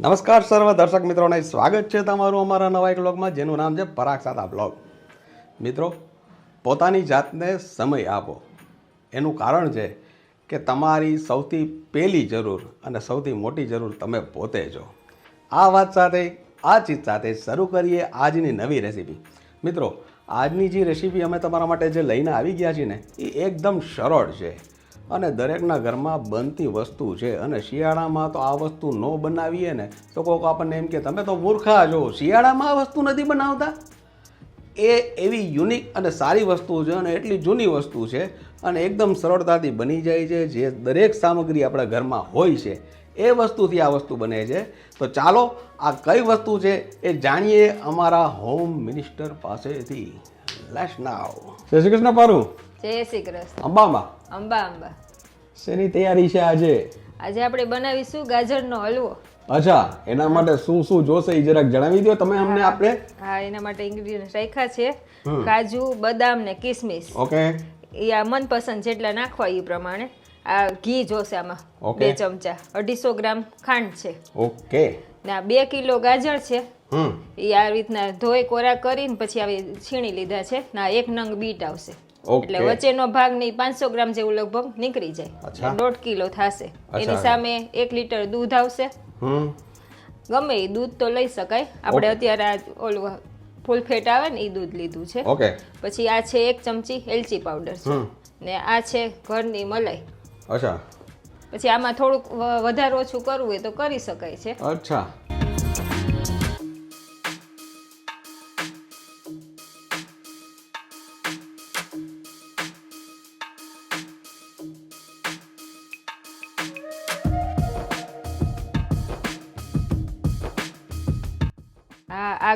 નમસ્કાર સર્વ દર્શક મિત્રોને સ્વાગત છે તમારું અમારા નવા એક બ્લોગમાં જેનું નામ છે પરાગ સાદા બ્લોગ મિત્રો, પોતાની જાતને સમય આપો. એનું કારણ છે કે તમારી સૌથી પહેલી જરૂર અને સૌથી મોટી જરૂર તમે પોતે છો. આ વાત સાથે, આ ચીજ સાથે શરૂ કરીએ આજની નવી રેસીપી મિત્રો, આજની જે રેસીપી અમે તમારા માટે જે લઈને આવી ગયા છીએ ને, એ એકદમ સરળ છે. અને દરેકના ઘરમાં બનતી વસ્તુ છે અને શિયાળામાં તો આ વસ્તુ ન બનાવીએ ને, તો કોઈક આપણને એમ કે, તમે તો મૂર્ખા છો, શિયાળામાં આ વસ્તુ નથી બનાવતા? એ એવી યુનિક અને સારી વસ્તુ છે અને એટલી જૂની વસ્તુ છે અને એકદમ સરળતાથી બની જાય છે, જે દરેક સામગ્રી આપણા ઘરમાં હોય છે, એ વસ્તુથી આ વસ્તુ બને છે. તો ચાલો, આ કઈ વસ્તુ છે એ જાણીએ અમારા હોમ મિનિસ્ટર પાસેથી. લેટ્સ નાવ જય શ્રી કૃષ્ણ, પારુ. જય શ્રી કૃષ્ણ. અંબામાં અંબા. અંબા શેની તૈયારી છે આજે? આજે આપણે બનાવીશું ગાજરનો હલવો. અચ્છા એના માટે શું શું જોશે એ જરાક જણાવી દો તમે અમને આપણે. હા એના માટે ઇન્ગ્રેડિયન્ટ રાખ્યા છે. કાજુ બદામ ને કિસમિસ. ઓકે. એ આ મનપસંદ જેટલા નાખવા એ પ્રમાણે. આ ઘી જોશે આમાં. બે ચમચા. અઢીસો ગ્રામ ખાંડ છે. ઓકે. ને આ બે કિલો ગાજર છે. હમ. એ આ રીતના ધોઈ કોરા કરીને પછી આવી છીણી લીધા છે. ના એક નંગ બીટ આવશે. એટલે વચ્ચેનો ભાગ નહીં પાંચસો ગ્રામ જેવું લગભગ નીકળી જાય. દોઢ કિલો થશે. એની સામે એક લીટર દૂધ આવશે. ગમે એ દૂધ તો લઈ શકાય. આપણે અત્યારે આ ઓલું ફૂલ ફેટ આવે ને એ દૂધ લીધું છે. પછી આ છે એક ચમચી એલચી પાવડર છે. ને આ છે ઘરની મલાઈ. અચ્છા. પછી આમાં થોડુંક વધારે ઓછું કરવું હોય તો કરી શકાય છે. અચ્છા.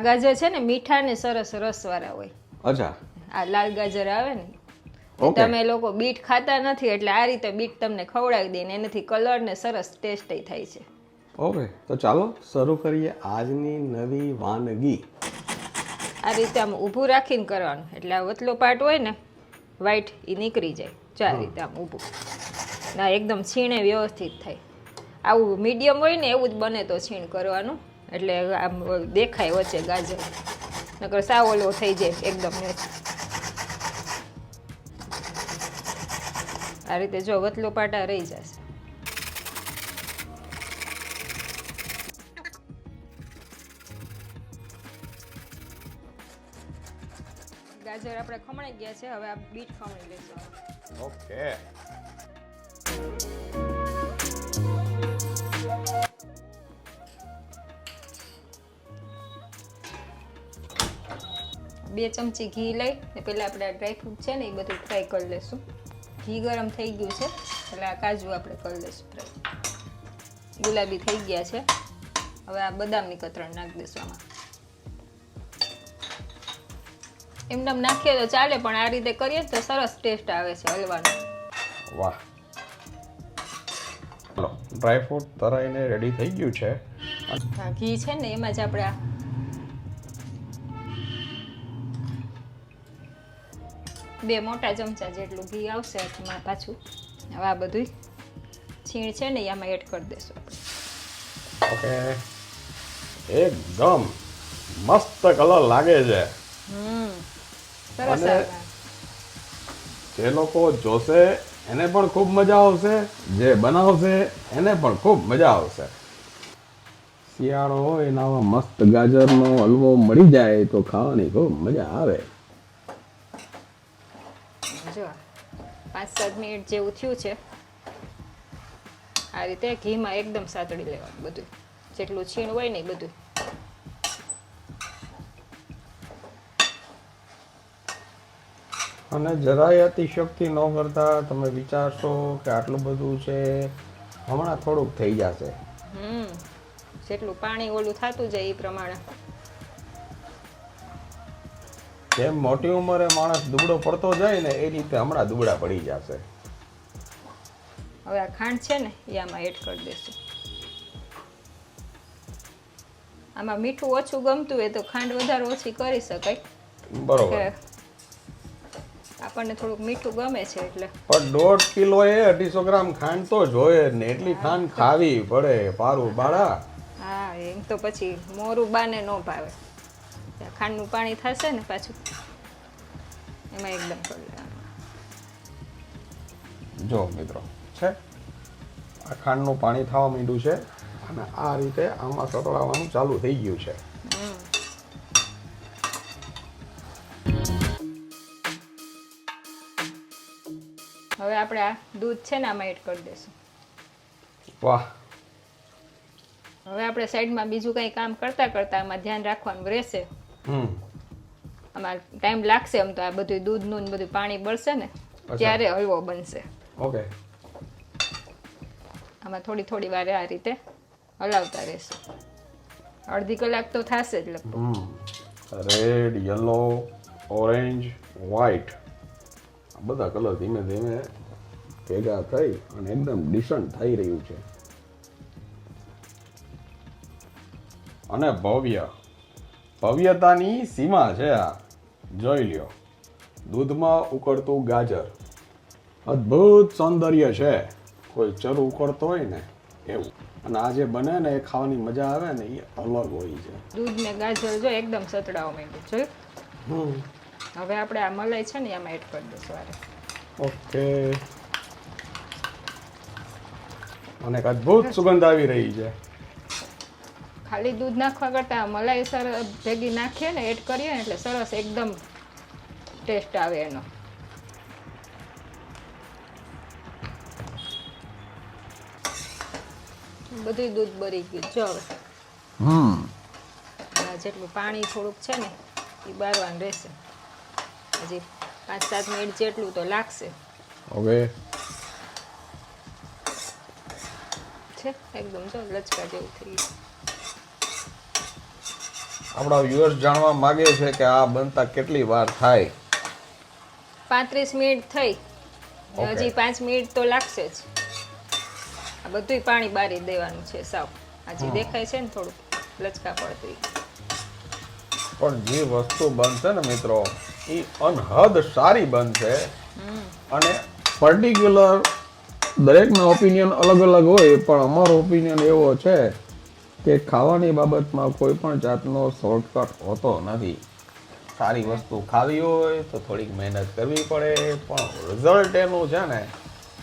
આ ગાજર છે ને મીઠા ને સરસ રસવાળા હોય. અચ્છા. આ લાલ ગાજર આવે ને તમે લોકો બીટ ખાતા નથી એટલે આ રીતે બીટ તમને ખવડાવી દઈને ને એનાથી કલર ને સરસ ટેસ્ટ થાય છે. ઓકે તો ચાલો શરૂ કરીએ આજની નવી વાનગી. આ રીતે આમ ઊભું રાખીને કરવાનું એટલે આ વતલો પાર્ટ હોય ને વ્હાઈટ એ નીકળી જાય. ચાર આ રીતે આમ ઊભું. ના એકદમ છીણે વ્યવસ્થિત થાય. આવું મીડિયમ હોય ને એવું જ બને તો છીણ કરવાનું. એટલે આમ દેખાય વચ્ચે ગાજર. નકર સાવ ઓલો થઈ જાય એકદમ આ રીતે જો વતલો પાટા રહી જશે. ગાજર આપણે ખમણાઈ ગયા છે, હવે આ બીટ ખમણી લેજો ઓકે બે ચમચી ઘી લઈ ને પહેલાં આપણે આ ડ્રાયફ્રૂટ છે ને એ બધું ફ્રાય કરી લઈશું ઘી ગરમ થઈ ગયું છે એટલે આ કાજુ આપણે કરી લઈશું ફ્રાય ગુલાબી થઈ ગયા છે. હવે આ બદામની કતરણ નાખી દઈશું આમાં. એમને નાખીએ તો ચાલે પણ આ રીતે કરીએ તો સરસ ટેસ્ટ આવે છે હલવાનો. વાહ. ડ્રાયફ્રૂટ તરાઈને રેડી થઈ ગયું છે. આ ઘી છે ને એમાં જ આપણે બે મોટા ચમચા જેટલું ઘી આવશે એમાં પાછું હવે આ બધું છીણ છે ને એમાં એડ કરી આપણે. ઓકે. એકદમ મસ્ત કલર લાગે છે. હમ. સરસ જે લોકો જોશે એને પણ ખૂબ મજા આવશે. જે બનાવશે એને પણ ખૂબ મજા આવશે. શિયાળો હોય એનામાં મસ્ત ગાજરનો હલવો મળી જાય તો ખાવાની ખૂબ મજા આવે જો પાંચ સાત મિનિટ જેવું થયું છે. આ રીતે ઘીમાં એકદમ સાતડી લેવાનું બધું. જેટલું છીણ હોય ને બધું. અને જરાય અતિશક્તિ ન કરતા તમે વિચારશો કે આટલું બધું છે હમણાં થોડુંક થઈ જશે. હમ જેટલું પાણી ઓલું થતું જાય એ પ્રમાણે. જેમ મોટી ઉંમરે માણસ દુબળો પડતો જાય ને એ રીતે હમણાં દુબળા પડી જશે. હવે આ ખાંડ છે ને એ આમાં એડ કરી દેશું. આમાં મીઠું ઓછું ગમતું હોય તો ખાંડ વધારે ઓછી કરી શકાય. બરોબર. આપણને થોડુંક મીઠું ગમે છે એટલે. પણ દોઢ કિલો એ અઢીસો ગ્રામ ખાંડ તો જોઈએ ને. એટલી ખાંડ ખાવી પડે પારું બાળા. હા એમ તો પછી મોરું બાને ન ભાવે. ખાંડનું પાણી થશે ને પાછું. એમાં એકદમ કરી જો મિત્રો છે? આ ખાંડનું પાણી થવા માંડ્યું છે અને આ રીતે આમાં સતળાવવાનું ચાલુ થઈ ગયું છે. હવે આપણે આ દૂધ છે ને આમાં એડ કરી દઈશું. વાહ. હવે આપણે સાઈડમાં બીજું કંઈ કામ કરતા કરતા આમાં ધ્યાન રાખવાનું રહેશે. આમાં ટાઈમ લાગશે આમ તો આ બધું દૂધનું ને બધું પાણી બળશે ને. ત્યારે હલવો બનશે. ઓકે. આમાં થોડી થોડી વારે આ રીતે હલાવતા રહેશું. અડધી કલાક તો થશે જ લગભગ. હમ. રેડ યલો ઓરેન્જ વ્હાઈટ બધા કલર ધીમે ધીમે ભેગા થઈ અને એકદમ ડિસન્ટ થઈ રહ્યું છે. અને ભવ્ય. ભવ્યતાની સીમા છે આ. જોઈ લ્યો. દૂધમાં ઉકળતું ગાજર. અદ્ભુત સૌંદર્ય છે. કોઈ ચરુ ઉકળતો હોય ને એવું. અને આ જે બને ને એ ખાવાની મજા આવે ને એ અલગ હોય છે. દૂધ ને ગાજર જો એકદમ સતડાવા માંડ્યું. જોયું? હવે આપણે આ મલાઈ છે ને એમાં એડ કરી દઈશું વારે. ઓકે. અને એક અદ્ભુત સુગંધ આવી રહી છે. ખાલી દૂધ નાખવા કરતાં મલાઈ સર ભેગી નાખીએ ને એડ કરીએ ને એટલે સરસ એકદમ ટેસ્ટ આવે એનો. બધું દૂધ બરી ગયું. જો હવે. હમ. જેટલું પાણી થોડુંક છે ને એ બારવાનું રહેશે. હજી પાંચ સાત મિનિટ જેટલું તો લાગશે. હવે? છે? એકદમ જો લચકા જેવું થઈ ગયું. આપણા વ્યુઅર્સ જાણવા માગે છે કે આ બનતા કેટલી વાર થાય. પાંત્રીસ મિનિટ થઈ. હજી પાંચ મિનિટ તો લાગશે જ. આ બધુંય પાણી બારી દેવાનું છે સાવ. હજી દેખાય છે ને થોડું લચકા પડતી. પણ જે વસ્તુ બનશે ને મિત્રો એ અનહદ સારી બનશે. અને પર્ટિક્યુલર દરેકના ઓપિનિયન અલગ અલગ હોય પણ અમારો ઓપિનિયન એવો છે કે ખાવાની બાબતમાં કોઈ પણ જાતનો શોર્ટકટ હોતો નથી. સારી વસ્તુ ખાવી હોય તો થોડીક મહેનત કરવી પડે પણ રિઝલ્ટ એનું છે ને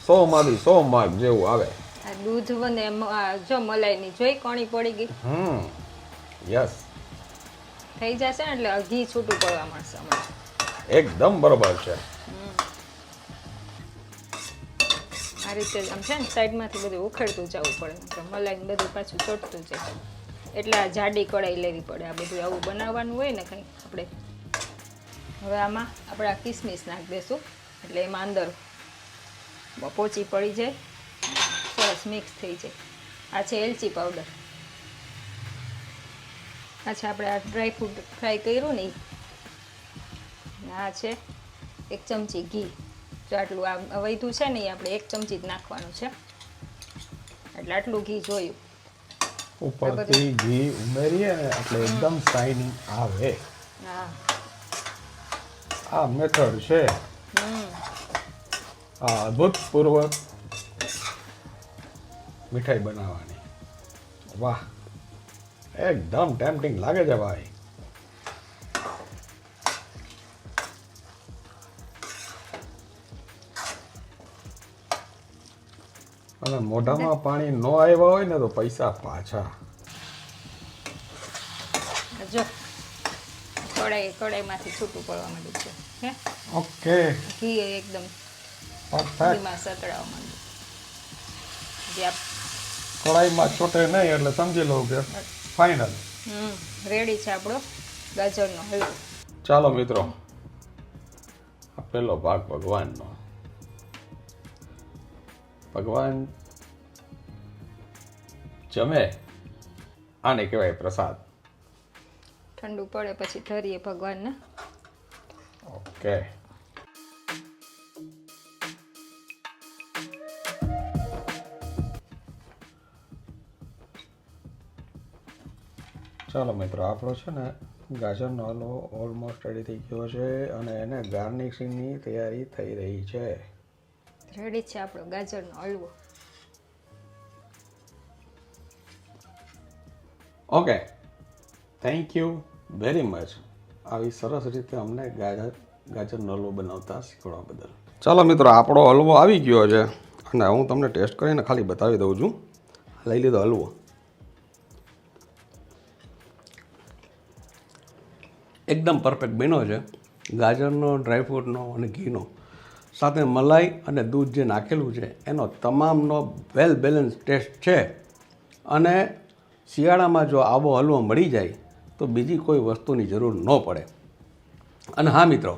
સો માંથી સો માર્ક જેવું આવે. દૂધ આ જો મલાઈની જોઈ કોણી પડી ગઈ? હમ યસ થઈ જશે ને એટલે ઘી છૂટું પડવા મળશે એકદમ બરોબર છે. આ રીતે આમ છે ને સાઈડમાંથી બધું ઉખેડતું જવું પડે મલાઈને બધું પાછું ચોટતું જાય. એટલે આ જાડી કડાઈ લેવી પડે, આ બધું આવું બનાવવાનું હોય ને કંઈ, આપણે. હવે આમાં આપણે આ કિસમિસ નાખી દઈશું એટલે એમાં અંદર પોચી પડી જાય, સરસ મિક્સ થઈ જાય. આ છે એલચી પાવડર. આ આપણે આ ડ્રાય ફ્રૂટ ફ્રાય કર્યું ને. આ છે એક ચમચી ઘી. જો આટલું આ વૈધું છે ને એ આપણે એક ચમચી જ નાખવાનું છે. એટલે આટલું ઘી જોયું. ઉપરથી ઘી ઉમેરીએ ને એટલે એકદમ શાઇનિંગ આવે. હા. આ મેથડ છે. આ અભૂતપૂર્વ મીઠાઈ બનાવવાની. વાહ. એકદમ ટેમ્પટિંગ લાગે છે ભાઈ. અને મોઢામાં પાણી ન આવ્યા હોય ને તો પૈસા પાછા. જો કડાઈ કડાઈમાંથી છૂટું પડવા માંડ્યું છે હે? ઓકે. ઘી એકદમ ઘીમાં સતળાવા માંડ્યું. કઢાઈમાં છોટે નહીં એટલે સમજી લો કે ફાઇનલ હમ રેડી છે આપણો ગાજરનો હલવો. ચાલો મિત્રો આ પેલો ભાગ ભગવાનનો. ભગવાન જમે. આને કહેવાય પ્રસાદ. ઠંડુ પડે પછી ધરીએ ભગવાનને. ઓકે. ચાલો મિત્રો આપણો છે ને ગાજરનો હલવો ઓલમોસ્ટ રેડી થઈ ગયો છે અને એને ગાર્નિશિંગની તૈયારી થઈ રહી છે. રેડી છે આપણો ગાજરનો હલવો. Okay thank you very much આવી સરસ રીતે અમને ગાજર, ગાજરનો હલવો બનાવતા શીખવા બદલ. ચાલો મિત્રો, આપણો હલવો આવી ગયો છે. અને હું તમને ટેસ્ટ કરીને ખાલી બતાવી દઉં છું. લઈ લીધો હલવો. એકદમ પરફેક્ટ બન્યો છે. ગાજરનો ડ્રાયફ્રૂટનો અને ઘીનો. સાથે મલાઈ અને દૂધ જે નાખેલું છે, એનો તમામનો વેલ બેલેન્સ ટેસ્ટ છે. અને શિયાળામાં જો આવો હલવો મળી જાય, તો બીજી કોઈ વસ્તુની જરૂર ન પડે. અને હા મિત્રો,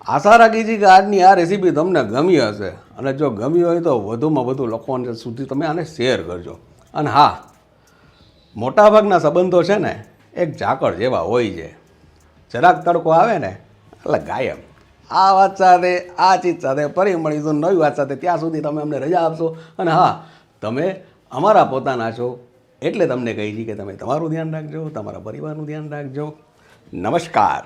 આશા રાખી છે કે આજની આ રેસીપી તમને ગમી હશે. અને જો ગમી હોય તો વધુમાં વધુ લોકોને સુધી તમે આને શેર કરજો. અને હા, મોટાભાગના સંબંધો છે ને, એક ઝાકળ જેવા હોય છે. જરાક તડકો આવે ને, એટલે ગાયબ. આ વાત સાથે, આ ચીજ સાથે ફરી મળીશું નવી વાત સાથે. ત્યાં સુધી તમે અમને રજા આપશો. અને હા, તમે અમારા પોતાના છો એટલે તમને કહી છે કે તમે તમારું ધ્યાન રાખજો, તમારા પરિવારનું ધ્યાન રાખજો. નમસ્કાર.